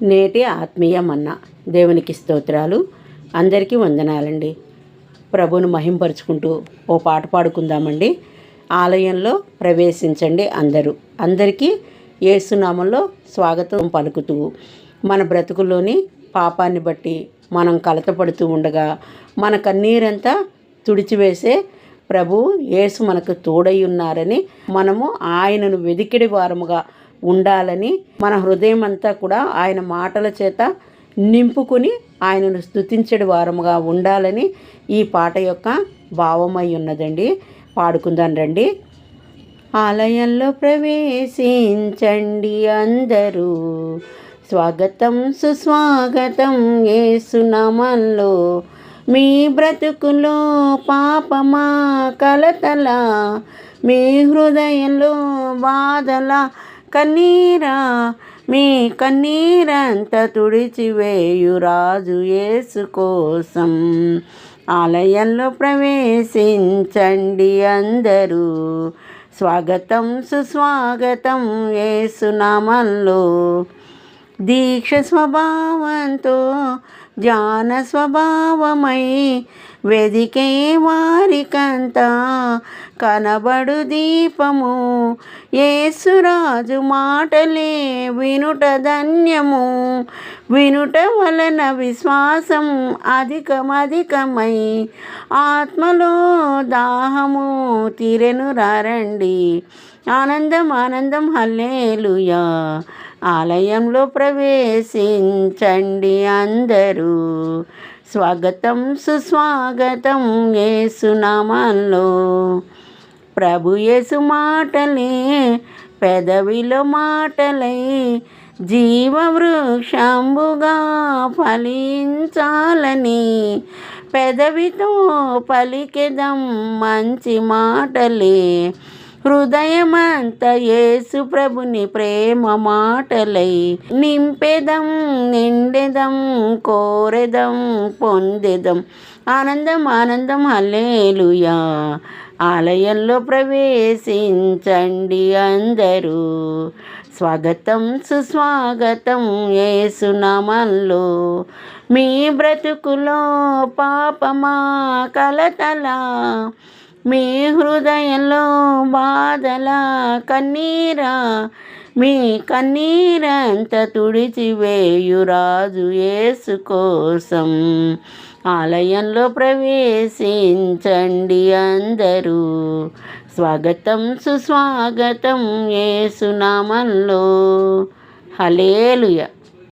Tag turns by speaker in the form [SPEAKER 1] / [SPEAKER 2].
[SPEAKER 1] నేటి ఆత్మీయ మన్న దేవునికి స్తోత్రాలు. అందరికీ వందనాలండి. ప్రభును మహింపరుచుకుంటూ ఓ పాట పాడుకుందామండి. ఆలయంలో ప్రవేశించండి అందరూ. అందరికీ ఏసునామంలో స్వాగతం పలుకుతూ మన బ్రతుకుల్లోని పాపాన్ని బట్టి మనం కలతపడుతూ ఉండగా మన కన్నీరంతా తుడిచివేసే ప్రభు యేసు మనకు తోడై ఉన్నారని మనము ఆయనను వెదికిడి వారముగా ఉండాలని మన హృదయం అంతా కూడా ఆయన మాటల చేత నింపుకుని ఆయనను స్థుతించడి వారముగా ఉండాలని ఈ పాట యొక్క భావమై ఉన్నదండి. పాడుకుందాం రండి. ఆలయంలో ప్రవేశించండి అందరూ. స్వాగతం సుస్వాగతం ఏసునామంలో మీ బ్రతుకులో పాపమా కలతల? మీ హృదయంలో బాధల? కన్నీరా మీ కన్నీరంత తుడిచివేయు రాజు యేసు కోసం. ఆలయంలో ప్రవేశించండి అందరూ. స్వాగతం సుస్వాగతం ఏసునామంలో దీక్ష స్వభావంతో జ్ఞాన స్వభావమై వెదికే వారికంతా కనబడు దీపము. ఏసురాజు మాటలే వినుట ధన్యము. వినుట వలన విశ్వాసం అధికమధికమై ఆత్మలో దాహము తీరెను రారండి. ఆనందం ఆనందం హల్లేలుయా. ఆలయంలో ప్రవేశించండి అందరూ. స్వాగతం సుస్వాగతం ఏసునామాల్లో ప్రభు యేసు మాటలే పెదవిలో మాటలై జీవవృక్షంబుగా ఫలించాలని. పెదవితో పలికెదం మంచి మాటలే హృదయమంత యేసు ప్రభుని ప్రేమ మాటలై నింపెదం నిండెదం కోరెదం పొందెదం. ఆనందం ఆనందం హల్లేలుయా. ఆలయంలో ప్రవేశించండి అందరూ. స్వాగతం సుస్వాగతం ఏసునామంలో మీ బ్రతుకులో పాపమా కలతలా? మీ హృదయంలో బాధల కన్నీరా మీ కన్నీరంత తుడిచివేయు రాజు యేసు కోసం. ఆలయంలో ప్రవేశించండి అందరూ. స్వాగతం సుస్వాగతం ఏసునామంలో హలేలుయ